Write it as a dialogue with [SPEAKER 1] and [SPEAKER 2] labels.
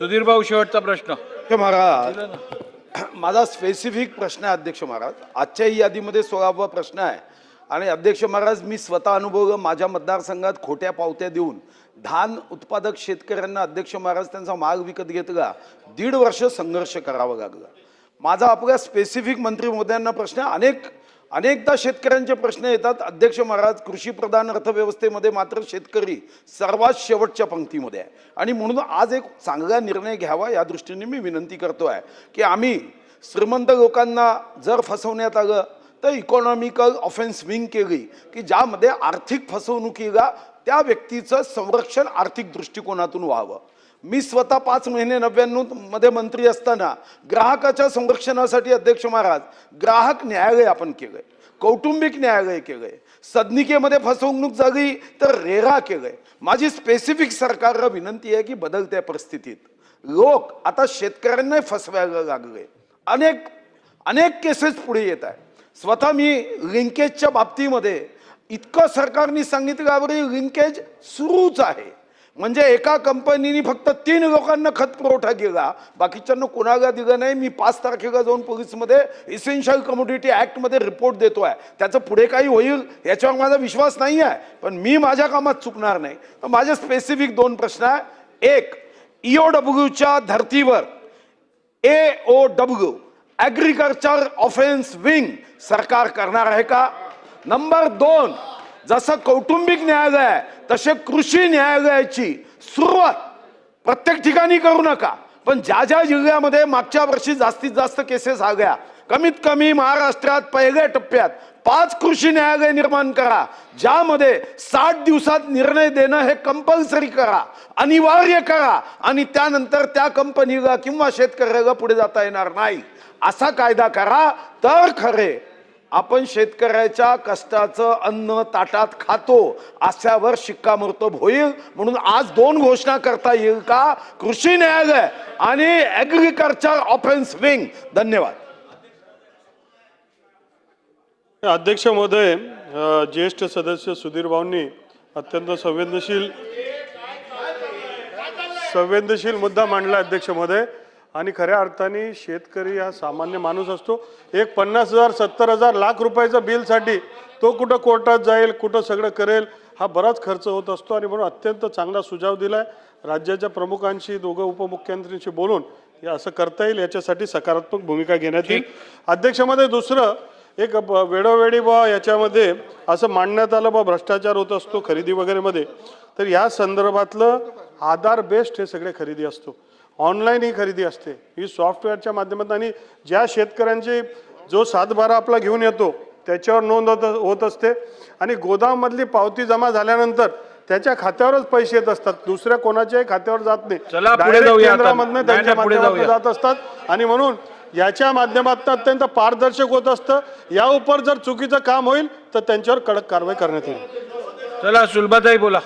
[SPEAKER 1] सुधीर भाऊ शेवटचा प्रश्न.
[SPEAKER 2] महाराज. माझा स्पेसिफिक प्रश्न आहे अध्यक्ष महाराज. आजच्याही यादीमध्ये सोळावा प्रश्न आहे. आणि अध्यक्ष महाराज मी स्वतः अनुभवलं माझ्या मतदारसंघात खोट्या पावत्या देऊन धान उत्पादक शेतकऱ्यांना अध्यक्ष महाराज त्यांचा माल विकत घेतला दीड वर्ष संघर्ष करावा लागला. माझा आपल्या स्पेसिफिक मंत्री मोद्यांना प्रश्न अनेक अनेकदा शेतकऱ्यांचे प्रश्न येतात. अध्यक्ष महाराज कृषीप्रधान अर्थव्यवस्थेमध्ये मात्र शेतकरी सर्वात शेवटच्या पंक्तीमध्ये आहे. आणि म्हणून आज एक चांगला निर्णय घ्यावा या दृष्टीने मी विनंती करतो आहे की आम्ही श्रीमंत लोकांना जर फसवण्यात आलं तर इकॉनॉमिकल ऑफेन्स विंग केली की ज्यामध्ये आर्थिक फसवणुकीला त्या व्यक्तीचं संरक्षण आर्थिक दृष्टिकोनातून व्हावं. मी स्वतः पाच महिने नव्याण्णवमध्ये मंत्री असताना ग्राहकाच्या संरक्षणासाठी अध्यक्ष महाराज ग्राहक न्यायालय आपण केलंय कौटुंबिक न्यायालय केलंय सदनिकेमध्ये फसवणूक झाली तर रेरा केलंय. माझी स्पेसिफिक सरकारला विनंती आहे की बदलत्या परिस्थितीत. लोक आता शेतकऱ्यांना फसवायला लागले. अनेक अनेक केसेस पुढे येत आहे स्वतः मी लिंकेजच्या बाबतीमध्ये इतकं सरकारने सांगितलं लिंकेज सुरूच आहे. म्हणजे एका कंपनीने फक्त तीन लोकांना खत पुरवठा केला. बाकीच्यांना कोणाला दिलं नाही. मी पाच तारखेला जाऊन पोलीसमध्ये इसेन्शियल कम्युनिटी ॲक्टमध्ये रिपोर्ट देतो आहे त्याचं पुढे काही होईल याच्यावर माझा विश्वास नाही आहे. पण मी माझ्या कामात चुकणार नाही. तर माझे स्पेसिफिक दोन प्रश्न आहे. एक ईओ डब्ल्यूच्या धर्तीवर A O W agriculture offence wing सरकार करणार आहे का? नंबर दोन जसं कौटुंबिक न्यायालय आहे तसे कृषी न्यायालयाची सुरुवात प्रत्येक ठिकाणी करू नका. पण ज्या ज्या जिल्ह्यामध्ये मागच्या वर्षी जास्तीत जास्त केसेस आल्या कमीत कमी महाराष्ट्रात पहिल्या टप्प्यात पाच कृषी न्यायालय निर्माण करा ज्यामध्ये साठ दिवसात निर्णय देणं हे कंपल्सरी करा अनिवार्य करा आणि त्यानंतर त्या कंपनीला किंवा शेतकऱ्याला पुढे जाता येणार नाही. असा कायदा करा तर खरे. आपण शेतकऱ्याच्या कष्टाचं अन्न ताटात खातो अशावर शिक्कामोर्तब होईल. म्हणून आज दोन घोषणा करता येईल का? कृषी न्यायालय आणि ऍग्रिकल्चर ऑफेन्स विंग धन्यवाद.
[SPEAKER 3] अध्यक्ष महोदय ज्येष्ठ सदस्य सुधीर भाऊंनी अत्यंत संवेदनशील संवेदनशील मुद्दा मांडला अध्यक्ष महोदय. आणि खऱ्या अर्थाने शेतकरी हा सामान्य माणूस असतो. एक पन्नास हजार सत्तर हजार लाख रुपयाचं बिलसाठी तो कुठं कोर्टात जाईल कुठं सगळं करेल हा बराच खर्च होत असतो आणि म्हणून अत्यंत चांगला सुझाव दिलाय. राज्याच्या प्रमुखांशी दोघं उपमुख्यमंत्र्यांशी बोलून हे असं करता येईल याच्यासाठी सकारात्मक भूमिका घेण्यात येईल. अध्यक्ष महोदय दुसरं एक ब- वेळोवेळी बा याच्यामध्ये असं मांडण्यात आलं बा भ्रष्टाचार होत असतो खरेदी वगैरेमध्ये तर या संदर्भातलं आधार बेस्ड हे सगळे खरेदी असतो. ऑनलाईन ही खरेदी असते. ही सॉफ्टवेअरच्या माध्यमातून आणि ज्या शेतकऱ्यांची जो सातबारा आपला घेऊन येतो त्याच्यावर नोंद होत होत असते. आणि गोदाममधली पावती जमा झाल्यानंतर त्याच्या खात्यावरच पैसे येत असतात. दुसऱ्या कोणाच्याही खात्यावर जात नाही. केंद्रामधनं त्यांच्या माध्यमातून. जात असतात. आणि म्हणून याच्या माध्यमातून अत्यंत पारदर्शक होत असतं. या उपर जर चुकीचं काम होईल तर त्यांच्यावर कडक कारवाई करण्यात येईल.
[SPEAKER 1] चला सुलभाताई बोला.